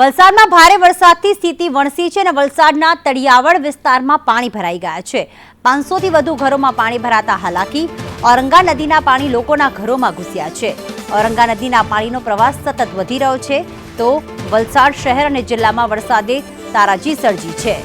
વલસાડમાં ભારે વરસાદથી સ્થિતિ વણસી છે અને વલસાડના તળિયાવળ વિસ્તારમાં પાણી ભરાઈ ગયા છે. પાંચસોથી વધુ ઘરોમાં પાણી ભરાતા હાલાકી. ઔરંગા નદીના પાણી લોકોના ઘરોમાં ઘૂસ્યા છે. ઔરંગા નદીના પાણીનો પ્રવાહ સતત વધી રહ્યો છે તો વલસાડ શહેર અને જિલ્લામાં વરસાદે તારાજી સર્જી છે.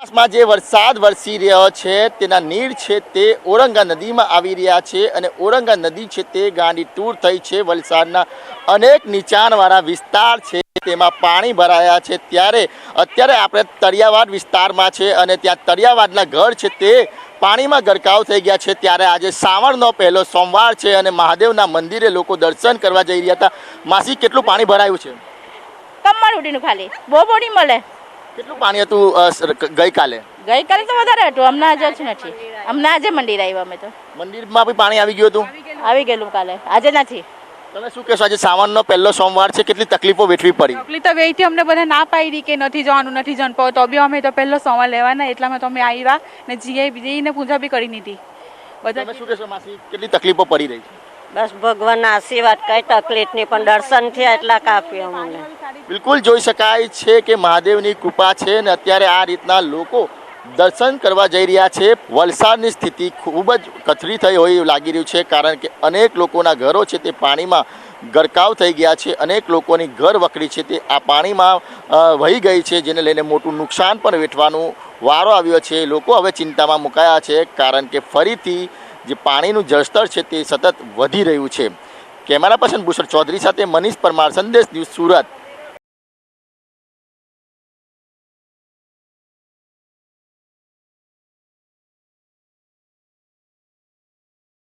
આસપાસમાં જે વરસાદ વરસી રહ્યો છે, તેના નીર છે તે ઓરંગા નદીમાં આવી રહ્યા છે અને ઓરંગા નદી છે તે ગાંડી ટૂર થઈ છે. વલસાડના અનેક નીચાણવાળા વિસ્તાર છે, તેમાં પાણી ભરાયા છે. ત્યારે અત્યારે આપણે તળિયાવાડ વિસ્તારમાં છે અને ત્યાં તળિયાવાડના ઘર છે તે પાણીમાં ગરકાવ થઈ ગયા છે. ત્યારે આજે શ્રાવણનો પહેલો સોમવાર છે અને મહાદેવના મંદિરે લોકો દર્શન કરવા જઈ રહ્યા હતા. માસી, કેટલું પાણી ભરાયું છે? કમળ ઉડીનું ખાલી. બહુ મળે. કેટલું પાણી હતું ગઈકાલે? ગઈકાલે તો વધારે હતું હમણાં આજે જ નથી. હમણાં આજે મંદિર આવ્યા અમે તો. મંદિરમાં બી પાણી આવી ગયું હતું? આવી ગયેલું કાલે. આજે નથી. તમે શું કહેશો આજે સાવનનો પહેલો સોમવાર છે કેટલી તકલીફો વેઠવી પડી? તકલીફ તો વેઠી અમને બધા ના પાડી કે નથી જવાનું નથી જવાનું. પણ તો બી અમે તો પહેલો સોમવાર લેવાના એટલામાં તો અમે આવ્યા ને જીએ જઈને પૂજા બી કરી દીધી બધા તમે શું કહેશો માસી? કેટલી તકલીફો પડી રહી છે? બસ ભગવાનના આશીર્વાદ કઈ તકલીફ નહીં પણ દર્શન થયા એટલા કાપી અમને. બિલકુલ જોઈ શકાય છે કે મહાદેવની કૃપા છે ને અત્યારે આ રીતના લોકો દર્શન કરવા જઈ રહ્યા છે. વલસાડની સ્થિતિ ખૂબ જ કથળી થઈ હોય એવું લાગી રહ્યું છે કારણ કે અનેક લોકોના ઘરો છે તે પાણીમાં ગરકાવ થઈ ગયા છે. અનેક લોકોની ઘર વકડી છે તે આ પાણીમાં વહી ગઈ છે જેને લઈને મોટું નુકસાન પણ વેઠવાનું વારો આવ્યો છે. લોકો હવે ચિંતામાં મુકાયા છે કારણ કે ફરીથી જે પાણીનું જળસ્તર છે તે સતત વધી રહ્યું છે. કેમેરા પર્સન ભૂષણ ચૌધરી સાથે મનીષ પરમાર, સંદેશ ન્યૂઝ સુરત.